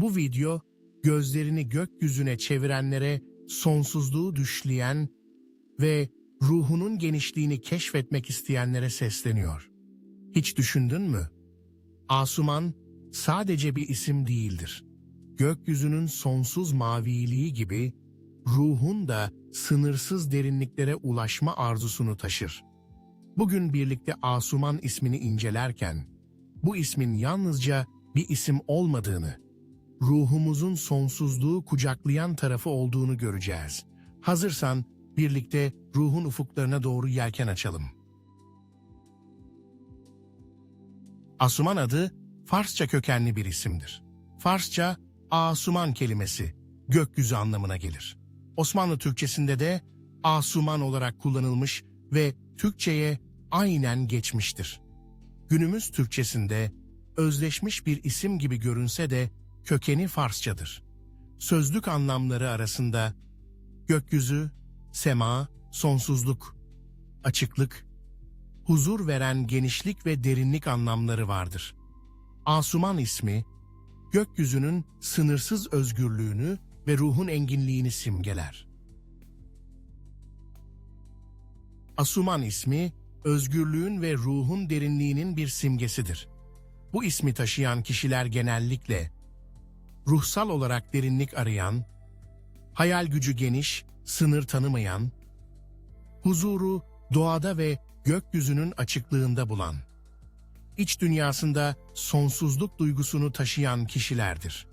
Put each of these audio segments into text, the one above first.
Bu video gözlerini gökyüzüne çevirenlere sonsuzluğu düşleyen ve ruhunun genişliğini keşfetmek isteyenlere sesleniyor. Hiç düşündün mü? Asuman sadece bir isim değildir. Gökyüzünün sonsuz maviliği gibi ruhun da sınırsız derinliklere ulaşma arzusunu taşır. Bugün birlikte Asuman ismini incelerken bu ismin yalnızca bir isim olmadığını, ruhumuzun sonsuzluğu kucaklayan tarafı olduğunu göreceğiz. Hazırsan birlikte ruhun ufuklarına doğru yelken açalım. Asuman adı Farsça kökenli bir isimdir. Farsça Asuman kelimesi gökyüzü anlamına gelir. Osmanlı Türkçesinde de Asuman olarak kullanılmış ve Türkçeye aynen geçmiştir. Günümüz Türkçesinde özleşmiş bir isim gibi görünse de kökeni Farsçadır. Sözlük anlamları arasında gökyüzü, sema, sonsuzluk, açıklık, huzur veren genişlik ve derinlik anlamları vardır. Asuman ismi, gökyüzünün sınırsız özgürlüğünü ve ruhun enginliğini simgeler. Asuman ismi, özgürlüğün ve ruhun derinliğinin bir simgesidir. Bu ismi taşıyan kişiler genellikle ruhsal olarak derinlik arayan, hayal gücü geniş, sınır tanımayan, huzuru doğada ve gökyüzünün açıklığında bulan, iç dünyasında sonsuzluk duygusunu taşıyan kişilerdir.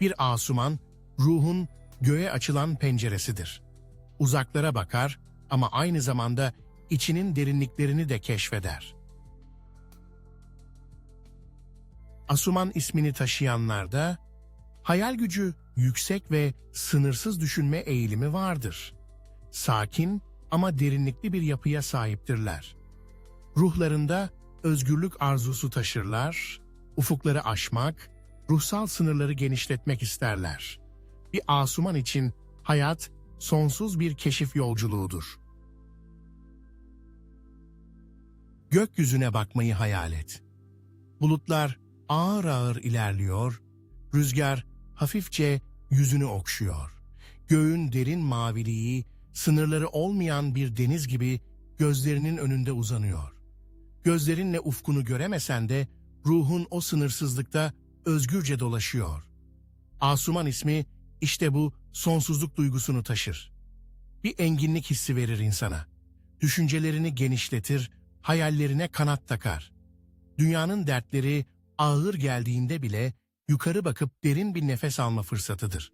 Bir asuman, ruhun göğe açılan penceresidir. Uzaklara bakar ama aynı zamanda içinin derinliklerini de keşfeder. Asuman ismini taşıyanlarda hayal gücü yüksek ve sınırsız düşünme eğilimi vardır. Sakin ama derinlikli bir yapıya sahiptirler. Ruhlarında özgürlük arzusu taşırlar, ufukları aşmak, ruhsal sınırları genişletmek isterler. Bir asuman için hayat sonsuz bir keşif yolculuğudur. Gökyüzüne bakmayı hayal et. Bulutlar ağır ağır ilerliyor, rüzgar hafifçe yüzünü okşuyor. Göğün derin maviliği, sınırları olmayan bir deniz gibi gözlerinin önünde uzanıyor. Gözlerinle ufkunu göremesen de ruhun o sınırsızlıkta özgürce dolaşıyor. Asuman ismi işte bu sonsuzluk duygusunu taşır. Bir enginlik hissi verir insana. Düşüncelerini genişletir, hayallerine kanat takar. Dünyanın dertleri ağır geldiğinde bile yukarı bakıp derin bir nefes alma fırsatıdır.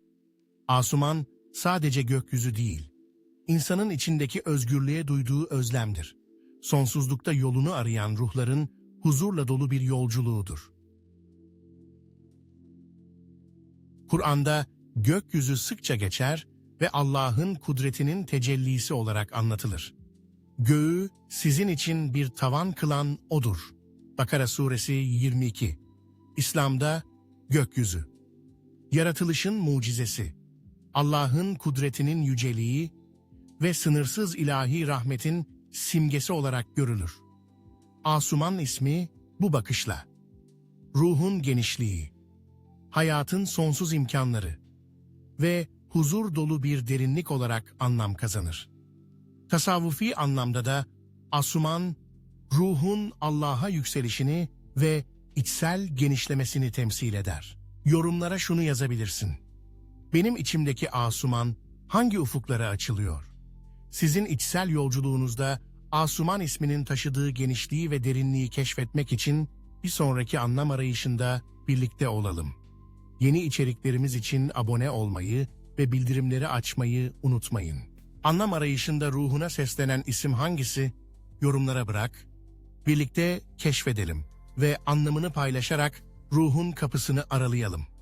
Asuman sadece gökyüzü değil, insanın içindeki özgürlüğe duyduğu özlemdir. Sonsuzlukta yolunu arayan ruhların huzurla dolu bir yolculuğudur. Kur'an'da gökyüzü sıkça geçer ve Allah'ın kudretinin tecellisi olarak anlatılır. Göğü sizin için bir tavan kılan O'dur. Bakara Suresi 22 İslam'da gökyüzü. Yaratılışın mucizesi. Allah'ın kudretinin yüceliği ve sınırsız ilahi rahmetin simgesi olarak görülür. Asuman ismi bu bakışla. Ruhun genişliği, hayatın sonsuz imkanları ve huzur dolu bir derinlik olarak anlam kazanır. Tasavvufi anlamda da Asuman, ruhun Allah'a yükselişini ve içsel genişlemesini temsil eder. Yorumlara şunu yazabilirsin. Benim içimdeki Asuman hangi ufuklara açılıyor? Sizin içsel yolculuğunuzda Asuman isminin taşıdığı genişliği ve derinliği keşfetmek için bir sonraki anlam arayışında birlikte olalım. Yeni içeriklerimiz için abone olmayı ve bildirimleri açmayı unutmayın. Anlam arayışında ruhuna seslenen isim hangisi? Yorumlara bırak. Birlikte keşfedelim ve anlamını paylaşarak ruhun kapısını aralayalım.